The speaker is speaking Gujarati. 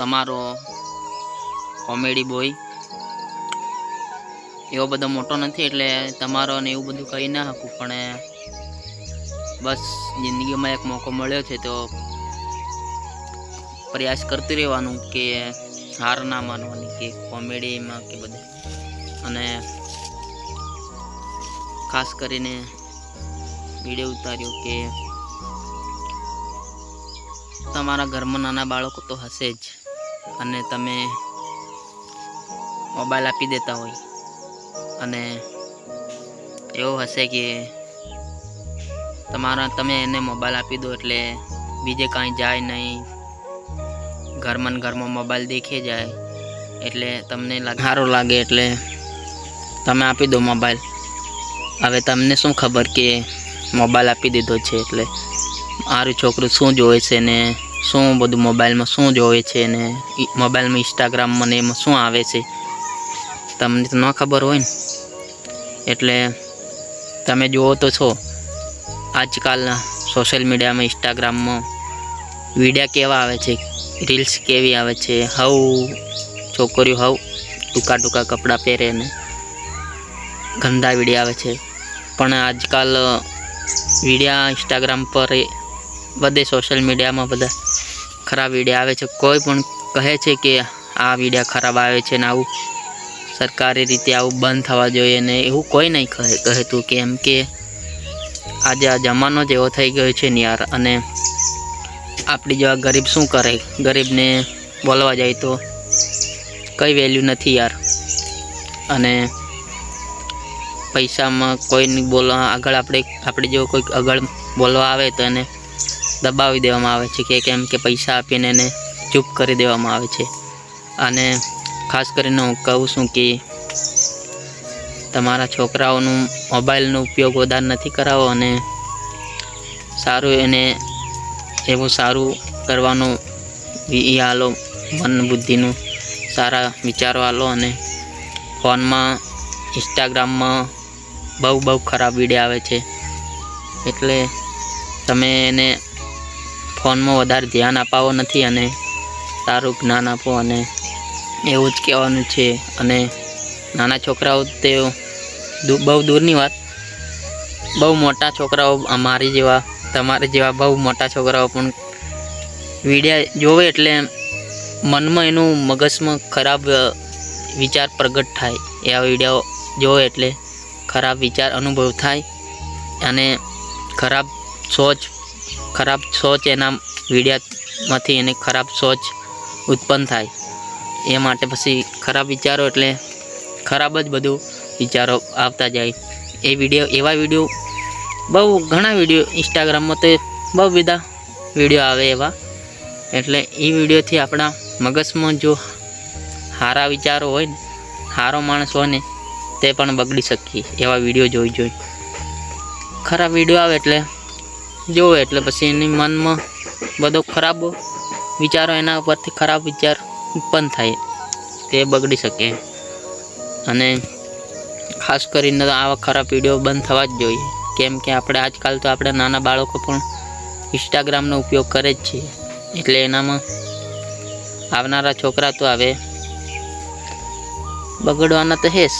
તમારો કોમેડી બોય એવો બધો મોટો નથી એટલે તમારો ને એવું બધું કહી ના શકું, પણ બસ જિંદગીમાં એક મોકો મળ્યો છે તો પ્રયાસ કરતું રહેવાનું કે હાર ના માનવાની, કે કોમેડીમાં કે બધે. અને ખાસ કરીને વીડિયો ઉતાર્યો કે તમારા ઘરમાં નાના બાળકો તો હશે જ. અને તમે મોબાઈલ આપી દેતા હોય. અને એવું હશે કે તમારા, તમે એને મોબાઈલ આપી દો એટલે બીજે કાંઈ જાય નહીં. ઘરમાં ઘરમાં મોબાઈલ દેખે જાય. એટલે તમને સારું લાગે એટલે તમે આપી દો મોબાઈલ. હવે તમને શું ખબર કે મોબાઈલ આપી દીધો છે એટલે મારું છોકરું શું જોવે છે ને શું બધું મોબાઈલમાં શું જોવે છે ને મોબાઈલમાં ઇન્સ્ટાગ્રામમાં ને એમાં શું આવે છે? તમને તો ન ખબર હોય ને. એટલે તમે જુઓ તો છો. આજકાલના સોશિયલ મીડિયામાં ઇન્સ્ટાગ્રામમાં વિડીયા કેવા આવે છે? રીલ્સ કેવી આવે છે? હવ છોકરીઓ હવ ટૂંકા ટૂંકા કપડાં પહેરે ને ગંદા વિડીયા આવે છે. પણ આજકાલ વિડીયા ઇન્સ્ટાગ્રામ પર એ બધે સોશિયલ મીડિયામાં બધા ખરાબ વિડીયા આવે છે. કોઈ પણ કહે છે કે આ વિડીયા ખરાબ આવે છે ને આવું સરકારી રીતે આવું બંધ થવા જોઈએ ને એવું કોઈ નહીં કહે, કહેતું કેમ કે આજે આ જમાનો જ એવો થઈ ગયો છે ને યાર. અને આપણી જેવા ગરીબ શું કરે? ગરીબને બોલવા જાય તો કંઈ વેલ્યુ નથી યાર. અને પૈસામાં કોઈની બોલવા આગળ આપણે આપણે જો કોઈક આગળ બોલવા આવે તો એને દબાવી દેવામાં આવે છે, કે કેમ કે પૈસા આપીને એને ચૂપ કરી દેવામાં આવે છે. અને ખાસ કરીને હું કહું છું કે તમારા છોકરાઓનું મોબાઈલનો ઉપયોગ વધારે નથી કરાવો અને સારું એને એવું સારું કરવાનું એ આલો મન બુદ્ધિનું સારા વિચારો આલો અને ફોનમાં, ઇન્સ્ટાગ્રામમાં બહુ બહુ ખરાબ વીડિયો આવે છે. એટલે તમે એને ફોનમાં વધારે ધ્યાન અપાવો નથી અને સારું જ્ઞાન આપો અને એવું જ કહેવાનું છે. અને નાના છોકરાઓ તે દૂ- બહુ દૂરની વાત. બહુ મોટા છોકરાઓ અમારી જેવા, તમારી જેવા બહુ મોટા છોકરાઓ પણ વિડીયા જોવે એટલે મનમાં એનું મગજમાં ખરાબ વિચાર પ્રગટ થાય. એવા વીડિયો જોવે એટલે ખરાબ વિચાર અનુભવ થાય અને ખરાબ સોચ ખરાબ સોચ એના વિડિયામાંથી એને ખરાબ સોચ ઉત્પન્ન થાય. એ માટે પછી ખરાબ વિચારો એટલે ખરાબ જ બધું વિચારો આવતા જાય. એ વીડિયો, એવા વીડિયો, બહુ ઘણા વીડિયો ઇન્સ્ટાગ્રામમાં તો બહુ બધા વીડિયો આવે એવા. એટલે એ વિડીયોથી આપણા મગજમાં જો સારા વિચારો હોય ને સારો માણસ હોય ને, તે પણ બગડી શકીએ એવા વીડિયો જોઈ જોઈ. ખરાબ વીડિયો આવે એટલે જોવે એટલે પછી એની મનમાં બધો ખરાબ વિચારો એના ઉપરથી ખરાબ વિચાર ઉત્પન્ન થાય તે બગડી શકે. અને ખાસ કરીને તો આવા ખરાબ વીડિયો બંધ થવા જ જોઈએ. કેમ કે આપણે આજકાલ તો આપણે નાના બાળકો પણ ઇન્સ્ટાગ્રામનો ઉપયોગ કરે જ છે. એટલે એનામાં આવનારા છોકરા તો હવે બગડવાના તો હેસ